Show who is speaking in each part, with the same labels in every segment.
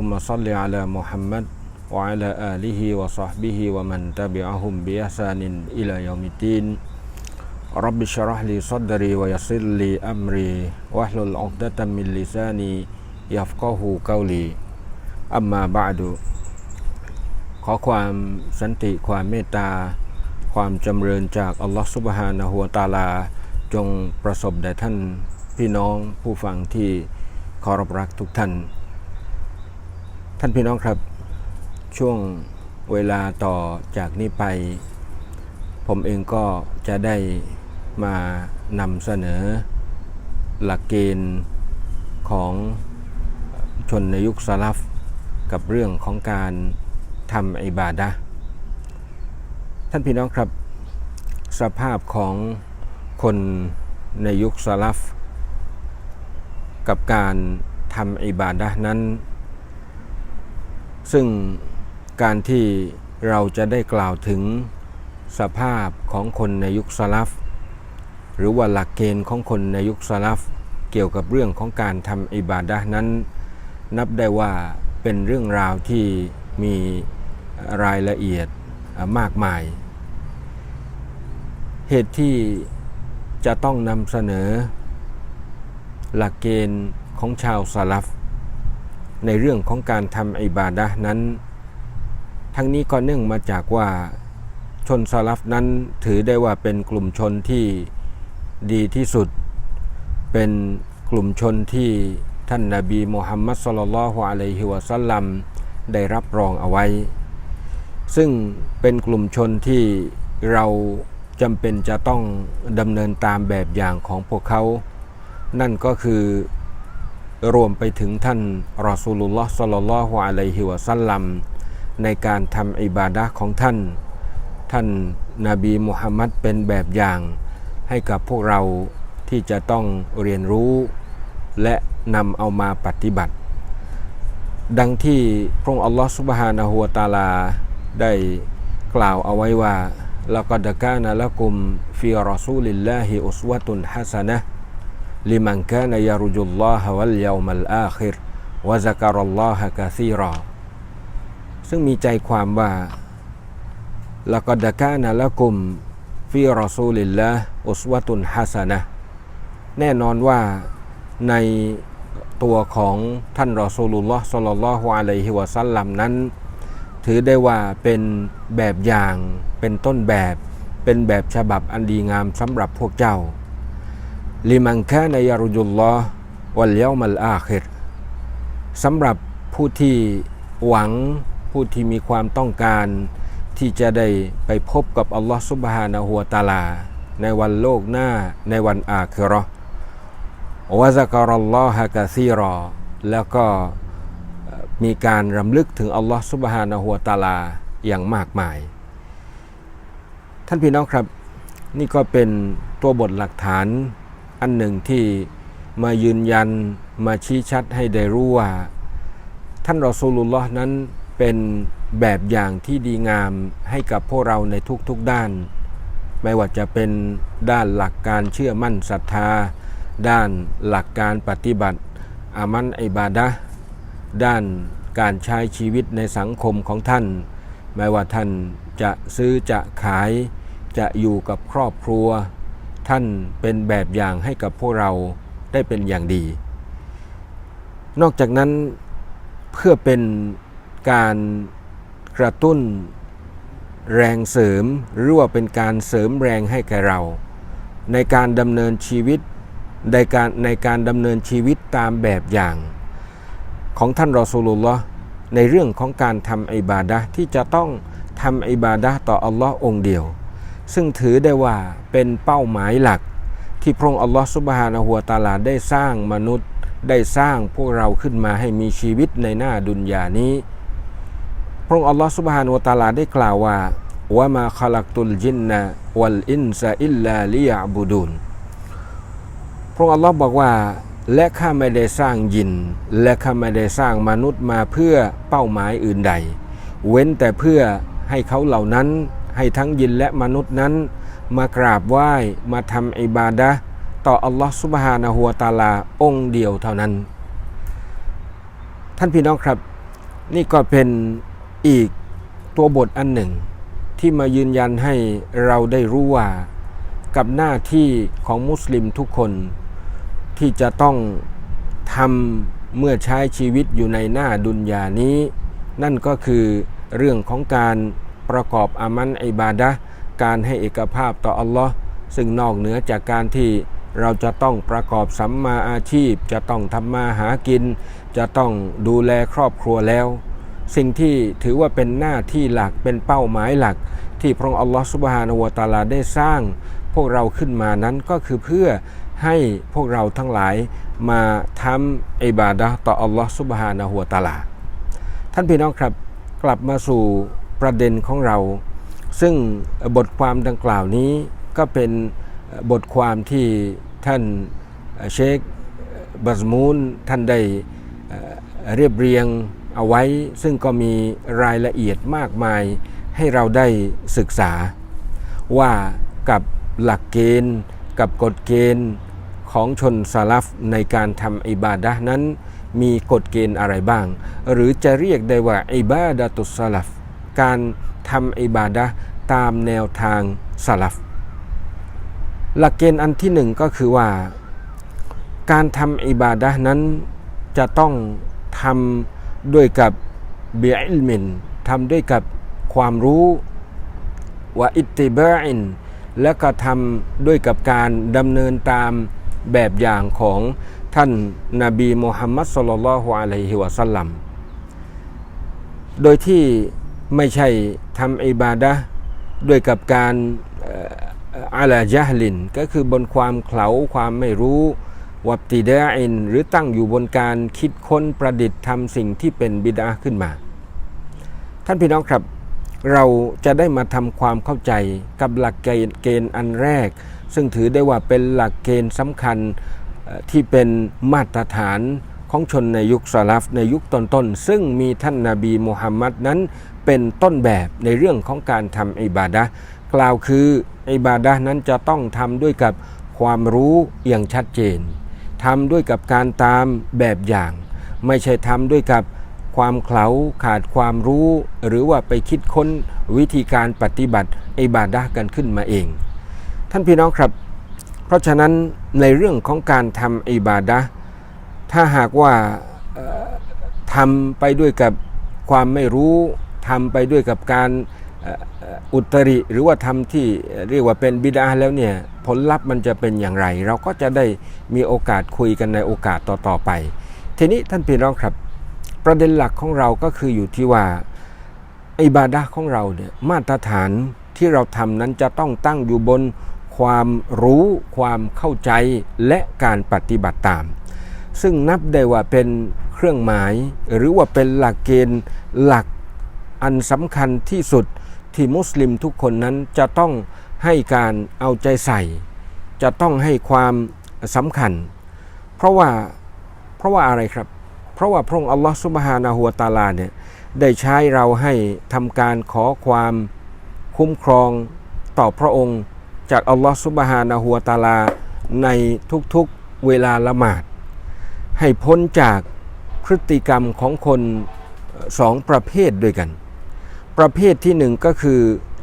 Speaker 1: اللهم صل على محمد وعلى آله وصحبه ومن تبعهم بإحسان إلى يوم الدين رب اشرح لي صدري ويسر لي أمري واحلل عقدة من لساني يفقه قولي أما بعد ขอความสันติความเมตตา ความจำเริญจากอัลลอฮฺสุบฮานะฮูวะตาลา จงประสบแด่ท่านพี่น้องผู้ฟังที่เคารพรักทุกท่าน ท่านพี่น้องครับ ช่วงเวลาต่อจากนี้ไป ผมเองก็จะได้มานำเสนอ หลักเกณฑ์ของชนในยุคสลับกับเรื่องของการทำอิบาดะท่านพี่น้องครับ สภาพของคนในยุคสลับกับการทำอิบาดะนั้น ซึ่งการที่เราจะได้กล่าวถึงสภาพของคนในยุคสลับหรือว่าหลักเกณฑ์ของคนในยุคสลับเกี่ยวกับเรื่องของการทำอิบาดะนั้น นับได้ว่าเป็นเรื่องราวที่มีรายละเอียดมากมาย เหตุที่จะต้องนำเสนอ หลักเกณฑ์ของชาวสลับ ในเรื่องของการทำอิบาดะนั้น ทั้งนี้ก็เนื่องมาจากว่าชนสลับนั้นถือได้ว่าเป็นกลุ่มชนที่ดีที่สุด เป็นกลุ่มชนที่ท่านนาบีมุฮัมมัดสลลัลฮุอะลัยฮิวะสัลลัมได้รับรองเอาไว้ ซึ่งเป็นกลุ่มชนที่เราจำเป็นจะต้องดำเนินตามแบบอย่างของพวกเขา นั่นก็คือ รวมไปถึงท่านรอสูลุลลอฮ์สลลัลลอฮุอะลัยฮิวะสัลลัมในการทำอิบาดะของท่าน ท่านนาบีมุฮัมมัดเป็นแบบอย่าง ให้กับพวกเราที่จะต้องเรียนรู้ และนำเอามาปฏิบัติ ดังที่พระองค์อัลลอฮฺสุบฮานะฮูวตาลาได้กล่าวเอาไว้ว่าละกัดกานะละกุมฟิรอซูลิลลาฮิอุสวะตุนฮัสนะ ลิมันกานยารุจุลลอฮะวัลยามัลอาคิรวะซักรัลลอฮะกะซีรอซึ่งมีใจความว่าละกดกานะละกุมฟิรอซูลิลลาฮอุสวะตุนฮัสนะแน่นอนว่าในตัวของท่านรอซูลุลลอฮ์สลลัลลอฮุอะลัยฮิวะสัลลัมนั้น ถือได้ว่าเป็นแบบอย่างเป็นต้นแบบเป็นแบบฉบับอันดีงามสำหรับพวกเจ้า ลิมังแค่ในยารุจุลลอฮ์วัลเยามัลอาคิรสำหรับผู้ที่หวังผู้ที่มีความต้องการที่จะได้ไปพบกับอัลลอฮ์ซุบฮานะฮูวตาลา ในวันโลกหน้าในวันอาคิราะห์วะซักรัลลอฮะกะซีรอ แล้วก็มีการรำลึกถึงอัลลอฮ์ซุบฮานะฮูวตาลาอย่างมากมาย ท่านพี่น้องครับ นี่ก็เป็นตัวบทหลักฐาน อันหนึ่งที่มายืนยันมาชี้ชัดให้ได้รู้ว่า ท่านรอซูลุลลอฮ์นั้นเป็นแบบอย่างที่ดีงามให้กับพวกเราในทุกๆด้าน ไม่ว่าจะเป็นด้านหลักการเชื่อมั่นศรัทธา ด้านหลักการปฏิบัติ อามันอิบาดะด้านการใช้ชีวิตในสังคมของท่าน ไม่ว่าท่านจะซื้อจะขาย จะอยู่กับครอบครัว ท่านเป็นแบบอย่างให้กับพวกเราได้เป็นอย่างดี นอกจากนั้นเพื่อเป็นการกระตุ้นแรงเสริมหรือว่าเป็นการเสริมแรงให้แก่เรา ในการดำเนินชีวิตในการในการดำเนินชีวิตตามแบบอย่าง ของท่านรอสูลุลละในเรื่องของการทำอิบาดะที่จะต้องทำอิบาดะต่ออัลลอฮ์องเดียว ซึ่งถือได้ว่าเป็นเป้าหมายหลัก ที่พระองค์อัลลอฮ์สุบฮานะฮูวตาลาได้สร้างมนุษย์ได้สร้างพวกเราขึ้นมาให้มีชีวิตในหน้าดุนยานี้ พระองค์อัลลอฮ์สุบฮานะฮูวตาลาได้กล่าวว่าวะมาคลักตุลจินนะวัลอินซาอิลลาลิยะบุดุนพระองค์อัลลอฮ์บอกว่าและข้าไม่ได้สร้างยิน และข้าไม่ได้สร้างมนุษย์มาเพื่อเป้าหมายอื่นใด เว้นแต่เพื่อให้เขาเหล่านั้น ให้ทั้งยินและมนุษย์นั้น มากราบไหว้มาทำอิบาดะต่ออัลลอฮ์สุบฮานะฮูวะตาลาองค์เดียวเท่านั้น ท่านพี่น้องครับ นี่ก็เป็นอีกตัวบทอันหนึ่ง ที่มายืนยันให้เราได้รู้ว่า กับหน้าที่ของมุสลิมทุกคน ที่จะต้องทำเมื่อใช้ชีวิตอยู่ในหน้าดุนยานี้ นั่นก็คือเรื่องของการ ประกอบอามันอิบาดะการให้เอกภาพต่ออัลลอฮ์ซึ่งนอกเหนือจากการที่เราจะต้องประกอบสัมมาอาชีพ จะต้องทำมาหากิน จะต้องดูแลครอบครัวแล้ว สิ่งที่ถือว่าเป็นหน้าที่หลักเป็นเป้าหมายหลัก ที่พระองค์อัลลอฮฺสุบฮานาวตาลาได้สร้าง พวกเราขึ้นมานั้นก็คือเพื่อให้พวกเราทั้งหลายมาทำอิบาดะต่ออัลลอฮฺสุบฮานะฮูวตาลา ท่านพี่น้องครับกลับมาสู่ ประเด็นของเรา ซึ่งบทความดังกล่าวนี้ก็เป็นบทความที่ท่านเชคบัซมูนท่านได้เรียบเรียงเอาไว้ ซึ่งก็มีรายละเอียดมากมายให้เราได้ศึกษา ว่ากับหลักเกณฑ์ กับกฎเกณฑ์ของชนซาลฟในการทำอิบาดะห์นั้นมีกฎเกณฑ์อะไรบ้าง หรือจะเรียกได้ว่าอิบาดะตุสซาลฟ การทำอิบาดะตามแนวทางซาลัฟหลักเกณฑ์อันที่หนึ่งก็คือว่า การทำอิบาดะนั้นจะต้องทำด้วยกับเบียอิลมินทำด้วยกับความรู้ว่าอิตติบาอินและก็ทำด้วยกับการดำเนินตามแบบอย่างของท่านนาบีมุฮัมมัดสุลลัลลอฮุอะลัยฮิวะสัลลัม โดยที่ ไม่ใช่ทำอิบาดะด้วยกับการอาลาจาฮลิน ก็คือบนความเขลาความไม่รู้วับติดาอินหรือตั้งอยู่บนการคิดค้นประดิษฐ์ทำสิ่งที่เป็นบิดาขึ้นมา ท่านพี่น้องครับเราจะได้มาทำความเข้าใจกับหลักเกณฑ์อันแรก ซึ่งถือได้ว่าเป็นหลักเกณฑ์สำคัญที่เป็นมาตรฐาน ของชนในยุคสลัฟในยุคต้นๆ ซึ่งมีท่านนาบีมุฮัมมัดนั้นเป็นต้นแบบในเรื่องของการทำอิบาดะกล่าวคืออิบาดะนั้นจะต้องทำด้วยกับความรู้อย่างชัดเจนทำด้วยกับการตามแบบอย่าง ไม่ใช่ทำด้วยกับความเขลาขาดความรู้ หรือว่าไปคิดค้นวิธีการปฏิบัติอิบาดะกันขึ้นมาเอง ท่านพี่น้องครับ เพราะฉะนั้นในเรื่องของการทำอิบาดะ ถ้าหากว่าทำไปด้วยกับความไม่รู้ทำไปด้วยกับการอุตริหรือว่าทำที่เรียกว่าเป็นบิดาแล้วเนี่ยผลลัพธ์มันจะเป็นอย่างไร เราก็จะได้มีโอกาสคุยกันในโอกาสต่อๆไป ทีนี้ท่านพี่น้องครับ ประเด็นหลักของเราก็คืออยู่ที่ว่าอิบาดะของเราเนี่ยมาตรฐานที่เราทำนั้นจะต้องตั้งอยู่บนความรู้ ความเข้าใจและการปฏิบัติตาม ซึ่งนับได้ว่าเป็นเครื่องหมาย หรือว่าเป็นหลักเกณฑ์หลักอันสำคัญที่สุดที่มุสลิมทุกคนนั้นจะต้องให้การเอาใจใส่ จะต้องให้ความสำคัญ เพราะว่าเพราะว่าอะไรครับ เพราะว่าพระองค์อัลลอฮฺสุบฮานาหัวตาลาเนี่ยได้ใช้เราให้ทำการขอความคุ้มครองต่อพระองค์จากอัลลอฮฺสุบฮานาหัวตาลาในทุกๆเวลาละหมาด ให้พ้นจากพฤติกรรมของคนสองประเภทด้วยกัน ประเภทที่หนึ่งก็คือ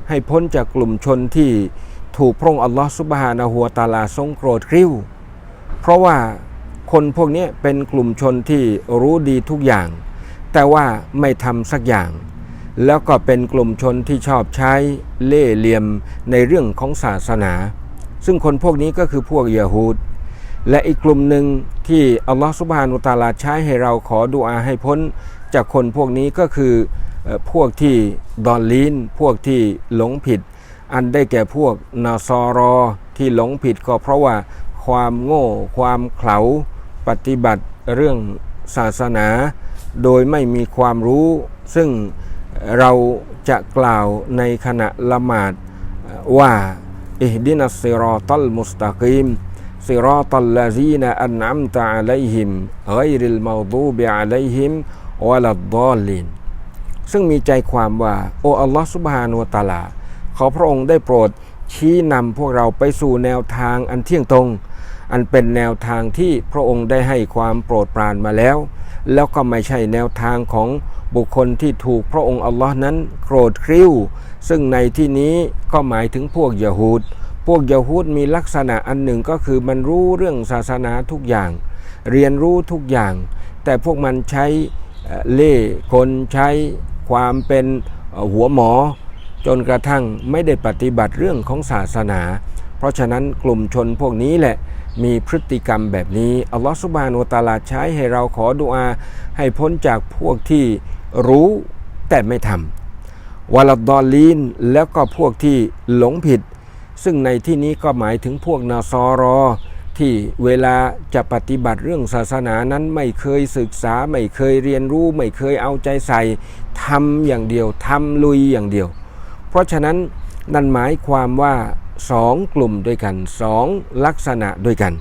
Speaker 1: ให้พ้นจากกลุ่มชนที่ถูกพระองค์อัลลอฮฺสุบฮานะฮัวะตาลาทรงโกรธกริ้ว เพราะว่าคนพวกนี้เป็นกลุ่มชนที่รู้ดีทุกอย่าง แต่ว่าไม่ทำสักอย่าง แล้วก็เป็นกลุ่มชนที่ชอบใช้เล่ห์เหลี่ยมในเรื่องของศาสนา ซึ่งคนพวกนี้ก็คือพวกยะฮูด และอีกกลุ่มหนึ่งที่อัลลอฮฺสุบฮานุตาลาใช้ให้เราขอดุอาให้พ้น จากคนพวกนี้ก็คือพวกที่ดอนลีนพวกที่หลงผิด อันได้แก่พวกนาซอรอที่หลงผิดก็เพราะว่าความโง่ ความเขลาปฏิบัติเรื่องศาสนา โดยไม่มีความรู้ ซึ่งเราจะกล่าวในขณะละหมาดว่าอิฮดินัสซิรอตัลมุสตะกีม صراط الذين أنعمت عليهم غير المغضوب عليهم ولا الضالين ซึ่งมีใจความว่า โอ้อัลลอฮฺสุบฮานุวะตะอาลา ขอพระองค์ได้โปรดชี้นำพวกเราไปสู่แนวทางอันเที่ยงตรง อันเป็นแนวทางที่พระองค์ได้ให้ความโปรดปรานมาแล้ว แล้วก็ไม่ใช่แนวทางของบุคคลที่ถูกพระองค์อัลลอฮ์นั้นโกรธคริ้ว ซึ่งในที่นี้ก็หมายถึงพวกยะฮูด พวกยะฮูดมีลักษณะอันหนึ่งก็คือมันรู้เรื่องศาสนาทุกอย่าง เรียนรู้ทุกอย่าง แต่พวกมันใช้เล่ห์กลใช้ความเป็นหัวหมอ จนกระทั่งไม่ได้ปฏิบัติเรื่องของศาสนา เพราะฉะนั้นกลุ่มชนพวกนี้แหละมีพฤติกรรมแบบนี้อัลลอฮฺสุบานุตาลาใช้ให้เราขอดุอา ให้พ้นจากพวกที่รู้แต่ไม่ทำวะลัดดอลลีนแล้วก็พวกที่หลงผิด ซึ่งในที่นี้ก็หมายถึงพวกนาซอรอ ที่เวลาจะปฏิบัติเรื่องศาสนานั้นไม่เคยศึกษา ไม่เคยเรียนรู้ ไม่เคยเอาใจใส่ทำอย่างเดียวทำลุยอย่างเดียว เพราะฉะนั้นนั่นหมายความว่าสองกลุ่มด้วยกันสองลักษณะด้วยกัน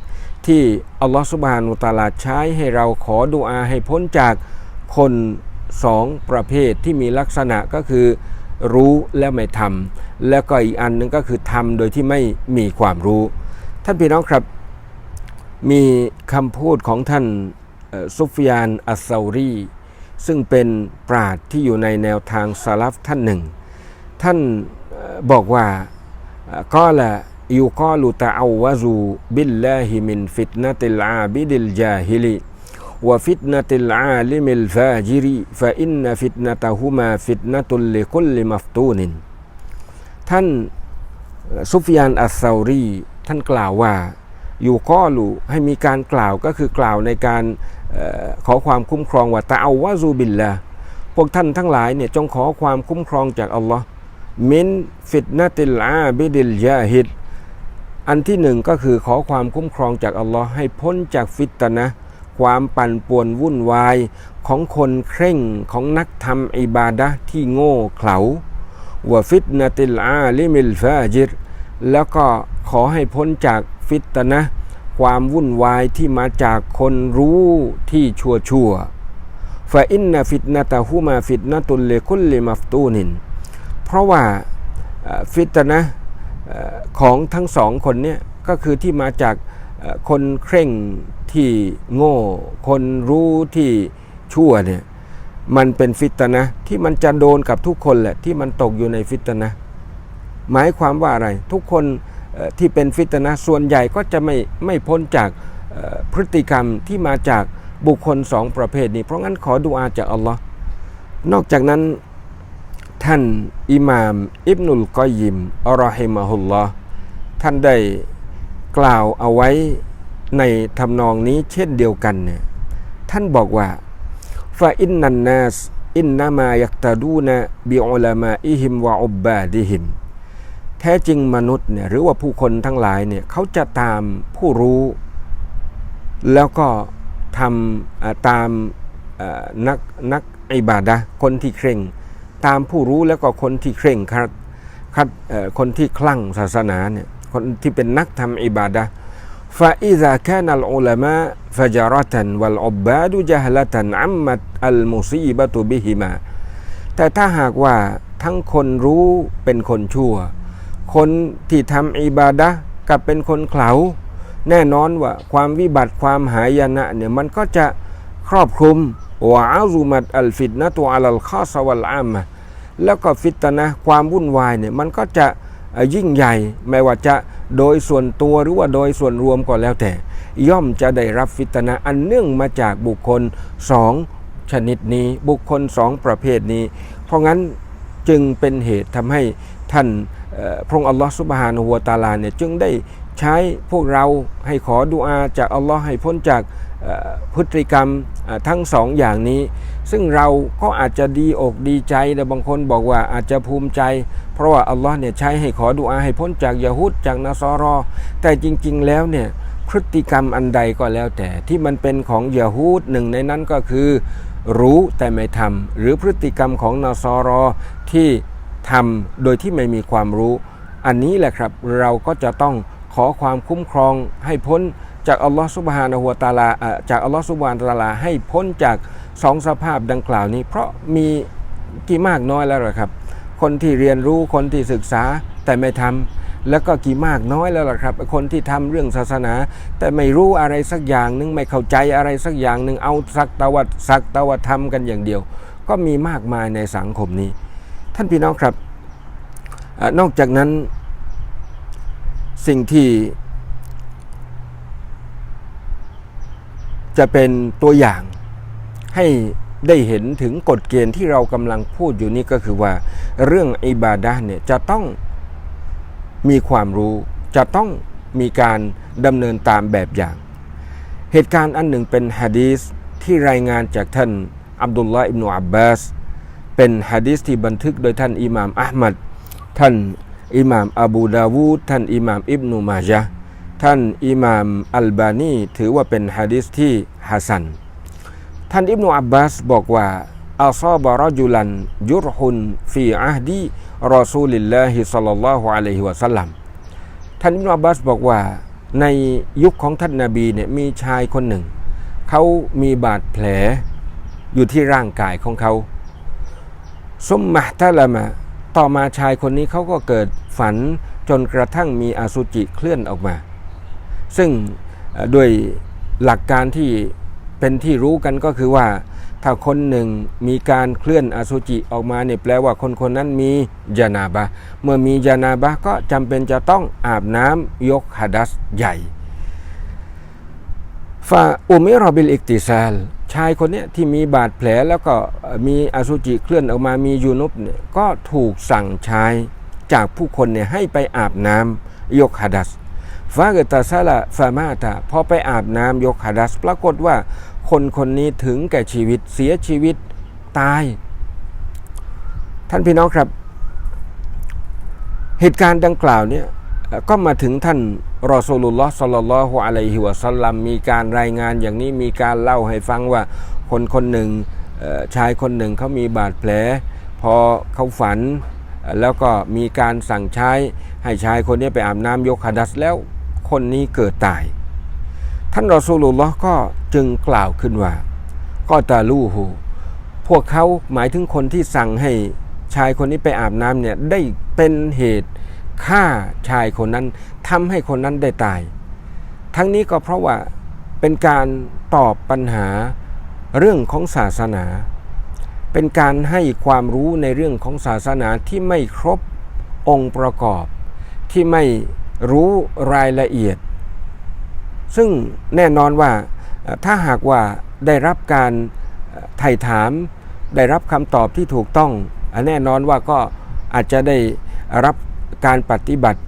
Speaker 1: ที่อัลลอฮฺสุบฮานุตาลาใช้ให้เราขอดุอาให้พ้นจากคนสองประเภทที่มีลักษณะก็คือ รู้และไม่ทำแล้วก็อีกอันหนึงก็คือทำโดยที่ไม่มีความรู้ ท่านพี่น้องครับ มีคำพูดของท่านซุฟยานอัสซารีซึ่งเป็นปราดที่อยู่ในแนวทางสลับท่านหนึ่ง ท่านบอกว่าก็ละยูกอลุตะอาวะซูบิลลาฮิมินฟิตนะติลอาบิดิลจาฮิลี วะฟิตนะติลอาลิมิลฟาจิริฟะอินนะฟิตนะตะฮุมาฟิตนะตุลลิคุลลิมัฟตูนินท่านซุฟยานอัสซารี ท่านกล่าวว่า อยู่ก้อลูให้มีการกล่าวก็คือกล่าวในการออขอความคุ้มครองว่าตะเอาวะซูบิลละพวกท่านทั้งหลายเนี่ยจงขอความคุ้มครองจากอัลลอฮ์มินฟิตนะติลอาบิดิลยาฮิดอันที่หนึ่งก็คือขอความคุ้มครองจากอัลลอฮ์ให้พ้นจากฟิตนะ ความปั่นป่วนวุ่นวายของคนเคร่งของนักทำอิบาดะที่โง่เขลาวะฟิตนะติลอาลิมิลฟาจิรแล้วก็ขอให้พ้นจากฟิตนะ ความวุ่นวายที่มาจากคนรู้ที่ชั่วชั่วฟาอินนะฟิตนะตะฮุมาฟิตนะตุลเลคุลลิมัฟตูนิน เพราะว่าฟิตนะของทั้งสองคนเนี่ยก็คือที่มาจาก คนเคร่งที่โง่ คนรู้ที่ชั่วเนี่ยมันเป็นฟิตนะที่มันจะโดนกับทุกคนแหละที่มันตกอยู่ในฟิตนะหมายความว่าอะไร ทุกคนที่เป็นฟิตนะส่วนใหญ่ก็จะไม่ไม่พ้นจากพฤติกรรมที่มาจากบุคคลสองประเภทนี้ เพราะงั้นขอดุอาจากอัลลอฮ์นอกจากนั้นท่านอิหม่าม อิบนุลกอยยิมอัลรอฮิมะฮุลลอฮ์ท่านได้ กล่าวเอาไว้ในทำนองนี้เช่นเดียวกันเนี่ยท่านบอกว่าฟาอินนันนัสอินนามายักตาดูนะบิอุลามาอิฮิมวะอุบบาดิฮิมแท้จริงมนุษย์เนี่ยหรือว่าผู้คนทั้งหลายเนี่ยเขาจะตามผู้รู้ แล้วก็ทำตามนักนักอิบาดะคนที่เคร่ง ตามผู้รู้แล้วก็คนที่เคร่งครัดครัดคนที่คลั่งศาสนาเนี่ย คนที่เป็นนักทำอิบาดะฟาอิซาแค่นัลอุลามะฟาจารตันวัลอบบาดุจฮละตันอัมมัดอัลมุซีบะตุบิฮิมาแต่ถ้าหากว่าทั้งคนรู้เป็นคนชั่ว คนที่ทำอิบาดะกับเป็นคนเขลาแน่นอนว่าความวิบัติความหายนะเนี่ยมันก็จะครอบคลุมวะอาซุมัดอัลฟิตนะตัวอัลลข้อสวัลอามะแล้วก็ฟิตนะความวุ่นวายเนี่ยมันก็จะ ยิ่งใหญ่ไม่ว่าจะโดยส่วนตัวหรือว่าโดยส่วนรวมก็แล้วแต่ ย่อมจะได้รับฟิตนะอันเนื่องมาจากบุคคลสองชนิดนี้บุคคลสองประเภทนี้ เพราะงั้นจึงเป็นเหตุทำให้ท่านพระองค์อัลลอฮฺสุบฮานะฮูวตาลาเนี่ยจึงได้ใช้พวกเราให้ขอดุอาจากอัลลอฮ์ให้พ้นจากพฤติกรรมทั้งสองอย่างนี้ ซึ่งเราก็อาจจะดีอกดีใจแต่บางคนบอกว่าอาจจะภูมิใจ เพราะว่าอัลลอฮ์เนี่ยใช้ให้ขอดุอาให้พ้นจากยะฮูดจากนาซอรอ แต่จริง ๆ แล้วเนี่ยพฤติกรรมอันใดก็แล้วแต่ที่มันเป็นของยะฮูดหนึ่งในนั้นก็คือ รู้แต่ไม่ทำหรือพฤติกรรมของนาซอรอที่ทำโดยที่ไม่มีความรู้ อันนี้แหละครับเราก็จะต้องขอความคุ้มครองให้พ้น จากอัลลอฮฺสุบฮานะฮูวตาลาจากอัลลอฮฺสุบฮานะฮูวะตาลาให้พ้นจากสองสภาพดังกล่าวนี้ เพราะมีกี่มากน้อยแล้วล่ะครับ คนที่เรียนรู้คนที่ศึกษาแต่ไม่ทำแล้วก็กี่มากน้อยแล้วล่ะครับ คนที่ทำเรื่องศาสนา แต่ไม่รู้อะไรสักอย่างหนึ่งไม่เข้าใจอะไรสักอย่างหนึ่งเอาสักตะวัดสักตะวัดทำกันอย่างเดียว ก็มีมากมายในสังคมนี้ ท่านพี่น้องครับอนอกจากนั้นสิ่งที่ จะเป็นตัวอย่างให้ได้เห็นถึงกฎเกณฑ์ที่เรากำลังพูดอยู่นี่ก็คือว่า เรื่องอิบาดะห์เนี่ยจะต้องมีความรู้ จะต้องมีการดำเนินตามแบบอย่าง เหตุการณ์อันหนึ่งเป็นฮะดีสที่รายงานจากท่านอับดุลลาห์อิบนุอับบาสเป็นฮะดีสที่บันทึกโดยท่านอิหม่ามอัลมัดท่านอิหม่ามอบูดาวูดท่านอิหม่ามอิบนุมาจาห์ ท่านอิหม่ามอัลบานีถือว่าเป็นฮะดีสที่ฮัสัน ท่านอิบนุอับบาสบอกว่าอัลซาบรจุลันยุรฮุนฟีอาฮดีรอซูลิลลาฮิสัลลัลลอฮุอะลัยฮิวะสัลลัมท่านอิบนุอับบาสบอกว่าในยุคของท่านนาบีเนี่ยมีชายคนหนึ่ง เขามีบาดแผลอยู่ที่ร่างกายของเขาซุมมะตะละมะต่อมาชายคนนี้เขาก็เกิดฝันจนกระทั่งมีอสุจิเคลื่อนออกมา ซึ่งด้วยหลักการที่เป็นที่รู้กันก็คือว่า ถ้าคนหนึ่งมีการเคลื่อนอสุจิออกมาเนี่ยแปลว่าคนคนนั้นมียานาบะ เมื่อมียานาบะก็จำเป็นจะต้องอาบน้ำยกฮัดัสใหญ่ฟาอุมิรอบิลอิกติซาลชายคนนี้ที่มีบาดแผลแล้วก็มีอสุจิเคลื่อนออกมามียูนุบเนี่ยก็ถูกสั่งใช้จากผู้คนเนี่ยให้ไปอาบน้ำยกฮัดัส ฟาเกตาซาละฟามาตาพอไปอาบน้ำยกฮัดัส ปรากฏว่าคนคนนี้ถึงแก่ชีวิตเสียชีวิตตาย ท่านพี่น้องครับ เหตุการณ์ดังกล่าวเนี่ยก็มาถึงท่านรอซูลุลลอฮ์สัลลัลลอฮุอะลัยฮิวะสัลลัมมีการรายงานอย่างนี้มีการเล่าให้ฟังว่าคนคนหนึ่งชายคนหนึ่งเขามีบาดแผล พอเขาฝันแล้วก็มีการสั่งใช้ให้ชายคนนี้ไปอาบน้ำยกฮัดัสแล้ว คนนี้เกิดตาย ท่านรอซูลุลลอฮ์ก็จึงกล่าวขึ้นว่า ก็ตาลูหูพวกเขาหมายถึงคนที่สั่งให้ชายคนนี้ไปอาบน้ำเนี่ยได้เป็นเหตุฆ่าชายคนนั้นทำให้คนนั้นได้ตาย ทั้งนี้ก็เพราะว่าเป็นการตอบปัญหาเรื่องของศาสนา เป็นการให้ความรู้ในเรื่องของศาสนาที่ไม่ครบองค์ประกอบ ที่ไม่ รู้รายละเอียด ซึ่งแน่นอนว่าถ้าหากว่าได้รับการไถ่ถาม ได้รับคำตอบที่ถูกต้อง แน่นอนว่าก็อาจจะได้รับการปฏิบัติ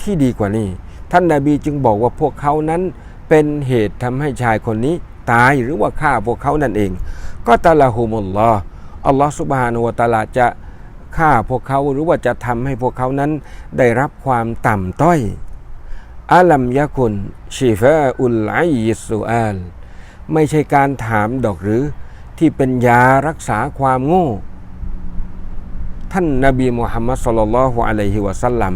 Speaker 1: ที่ดีกว่านี้ ท่านนาบีจึงบอกว่าพวกเขานั้นเป็นเหตุทำให้ชายคนนี้ตายหรือว่าฆ่าพวกเขานั่นเอง ก็ตะละหุมุลลออัลลอฮ์สุบฮานุวะตะอาลาจะ ฆ่าพวกเขาหรือว่าจะทำให้พวกเขานั้นได้รับความต่ำต้อยอาลัมยะกุนชีฟาอุลไอยิสุอาลไม่ใช่การถามดอกหรือที่เป็นยารักษาความโง่ ท่านนาบีมุฮัมมัดสุลลัลฮุอะลัยฮิวะสัลลัม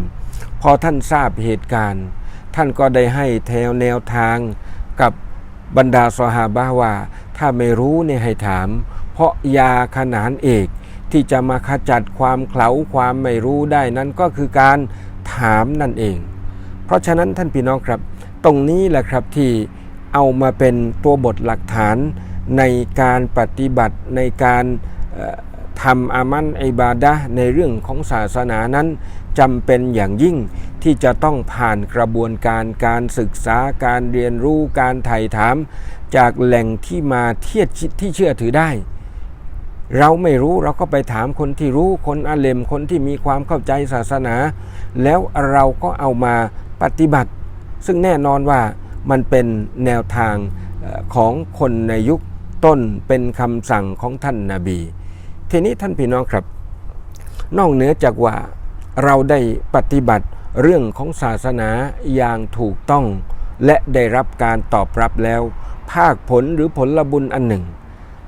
Speaker 1: พอท่านทราบเหตุการณ์ ท่านก็ได้ให้แถวแนวทางกับบรรดาสหาบะว่า ถ้าไม่รู้เนี่ยให้ถาม เพราะยาขนานเอก ที่จะมาขจัดความเขลาความไม่รู้ได้นั้นก็คือการถามนั่นเอง เพราะฉะนั้นท่านพี่น้องครับ ตรงนี้แหละครับที่เอามาเป็นตัวบทหลักฐานในการปฏิบัติในการทำอามันอิบาดะในเรื่องของศาสนานั้นจำเป็นอย่างยิ่งที่จะต้องผ่านกระบวนการการศึกษาการเรียนรู้การไถ่ถาม จากแหล่งที่มาเทียดที่เชื่อถือได้ เราไม่รู้เราก็ไปถามคนที่รู้คนอาเลมคนที่มีความเข้าใจศาสนา แล้วเราก็เอามาปฏิบัติ ซึ่งแน่นอนว่ามันเป็นแนวทางของคนในยุคต้นเป็นคำสั่งของท่านนาบี ทีนี้ท่านพี่น้องครับ นอกเหนือจากว่าเราได้ปฏิบัติเรื่องของศาสนาอย่างถูกต้อง และได้รับการตอบรับแล้ว ภาคผลหรือผลบุญอันหนึ่ง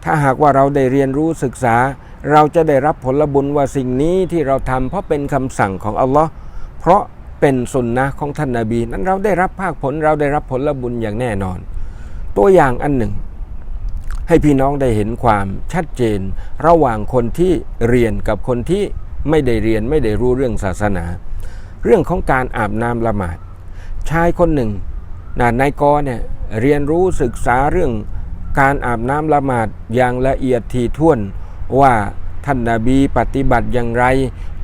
Speaker 1: ถ้าหากว่าเราได้เรียนรู้ศึกษา เราจะได้รับผลบุญว่าสิ่งนี้ที่เราทำเพราะเป็นคำสั่งของอัลลอฮ์เพราะเป็นสุนนะของท่านนาบี นั้นเราได้รับภาคผลเราได้รับผลบุญอย่างแน่นอน ตัวอย่างอันหนึ่ง ให้พี่น้องได้เห็นความชัดเจน ระหว่างคนที่เรียนกับคนที่ไม่ได้เรียนไม่ได้รู้เรื่องศาสนา เรื่องของการอาบน้ำละหมาดชายคนหนึ่งนะนายกอเนี่ยเรียนรู้ศึกษาเรื่อง การอาบน้ำละหมาดอย่างละเอียดถี่ถ้วน ว่าท่านนาบีปฏิบัติอย่างไร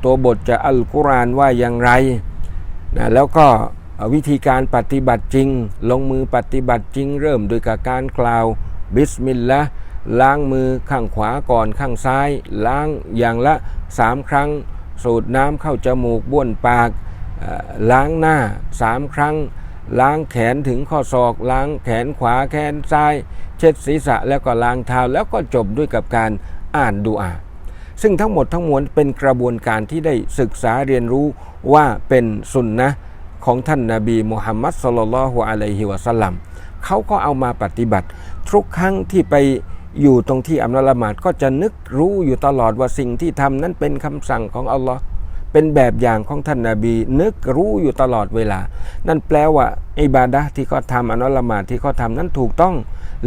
Speaker 1: ตัวบทจะอัลกุรอานว่าอย่างไรนะแล้วก็วิธีการปฏิบัติจริง ลงมือปฏิบัติจริง เริ่มโดยกับการกล่าวบิสมิลลาห์ล้างมือข้างขวาก่อนข้างซ้าย ล้างอย่างละสามครั้ง สูดน้ำเข้าจมูกบ้วนปากล้างหน้าสามครั้ง ล้างแขนถึงข้อศอก ล้างแขนขวาแขนซ้าย ช็ดศีรษะแล้วก็ล้างเท้าแล้วก็จบด้วยกับการอ่านดูอาซึ่งทั้งหมดทั้งมวลเป็นกระบวนการที่ได้ศึกษาเรียนรู้ว่าเป็นสุนนะของท่านนาบีมุฮัมมัดสลลัลฮุอะลัยฮิวะสัลลัมเขาก็เอามาปฏิบัติ ทุกครั้งที่ไปอยู่ตรงที่อัมละหมาดก็จะนึกรู้อยู่ตลอดว่าสิ่งที่ทำนั้นเป็นคำสั่งของอัลลอฮ์ เป็นแบบอย่างของท่านนาบี นึกรู้อยู่ตลอดเวลา นั่นแปลว่าอิบาดะที่เขาทำอันละหมาดที่เขาทำนั้นถูกต้อง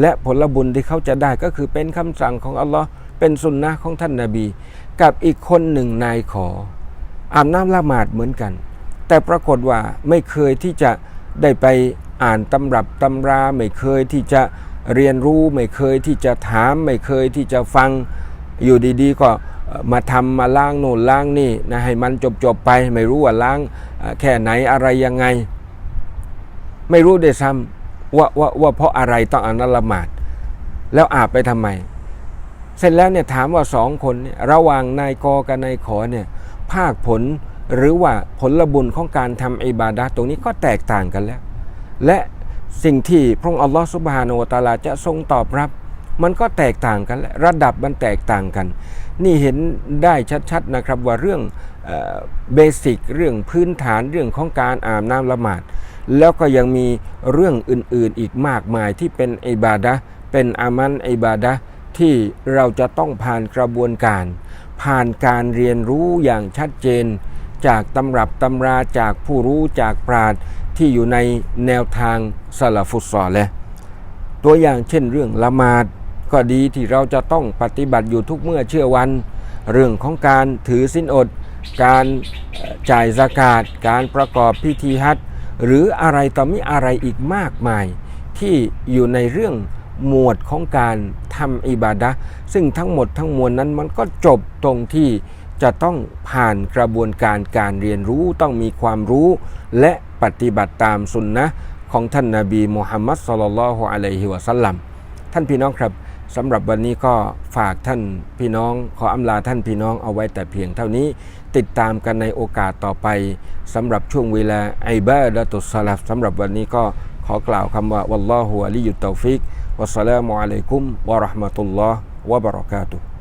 Speaker 1: และผลบุญที่เขาจะได้ก็คือเป็นคำสั่งของอัลลอฮ์เป็นสุนนะของท่านนาบี กับอีกคนหนึ่งนายขออาบน้ำละหมาดเหมือนกัน แต่ปรากฏว่าไม่เคยที่จะได้ไปอ่านตำรับตำราไม่เคยที่จะเรียนรู้ไม่เคยที่จะถาม ไม่เคยที่จะฟังอยู่ดีๆ ก็ มาทำมาล้างโน่นล้างนี่นะให้มันจบๆไป ไม่รู้ว่าล้างแค่ไหนอะไรยังไง ไม่รู้ด้วยซ้ำว่าว่าว่าเพราะอะไรต้องอานละหมาด แล้วอาบไปทำไม เสร็จแล้วเนี่ยถามว่าสองคนเนี่ยระหว่างนายกกับนายขอเนี่ยภาคผลหรือว่าผลบุญของการทำอิบาดะตรงนี้ก็แตกต่างกันแล้ว และสิ่งที่พระองค์อัลลอฮฺสุบฮานาอะฮูวตาลาจะทรงตอบรับ มันก็แตกต่างกันและระดับมันแตกต่างกัน นี่เห็นได้ชัดๆนะครับว่าเรื่องเบสิกเรื่องพื้นฐานเรื่องของการอาบน้ำละหมาด แล้วก็ยังมีเรื่องอื่นๆอีกมากมายที่เป็นอิบาดะเป็นอามันอิบาดะที่เราจะต้องผ่านกระบวนการ ผ่านการเรียนรู้อย่างชัดเจน จากตำรับตำราจากผู้รู้จากปราชญ์ที่อยู่ในแนวทางสลาฟุตซอลและตัวอย่างเช่นเรื่องละหมาด ก็ดีที่เราจะต้องปฏิบัติอยู่ทุกเมื่อเชื่อวัน เรื่องของการถือสินอด การจ่ายสกาดการประกอบพิธีฮัจญ์หรืออะไรต่อมีอะไรอีกมากมาย ที่อยู่ในเรื่องหมวดของการทำอิบาดะซึ่งทั้งหมดทั้งมวลนั้นมันก็จบตรงที่จะต้องผ่านกระบวนการการเรียนรู้ต้องมีความรู้และปฏิบัติตามสุนนะของท่านนาบีมุฮัมมัดสลลัลลอฮุอะลัยฮิวะสัลลัมท่านพี่น้องครับ สำหรับวันนี้ก็ฝากท่านพี่น้อง ขออำลาท่านพี่น้องเอาไว้แต่เพียงเท่านี้ ติดตามกันในโอกาสต่อไปสำหรับช่วงเวลาไอบาดะตุสลับสำหรับวันนี้ก็ขอกล่าวคำว่าวัลลอฮุอะลิยุตตอฟิกวัสสลามุอะลัยกุมวะราะห์มะตุลลอฮ์วะบะเราะกาตุฮ์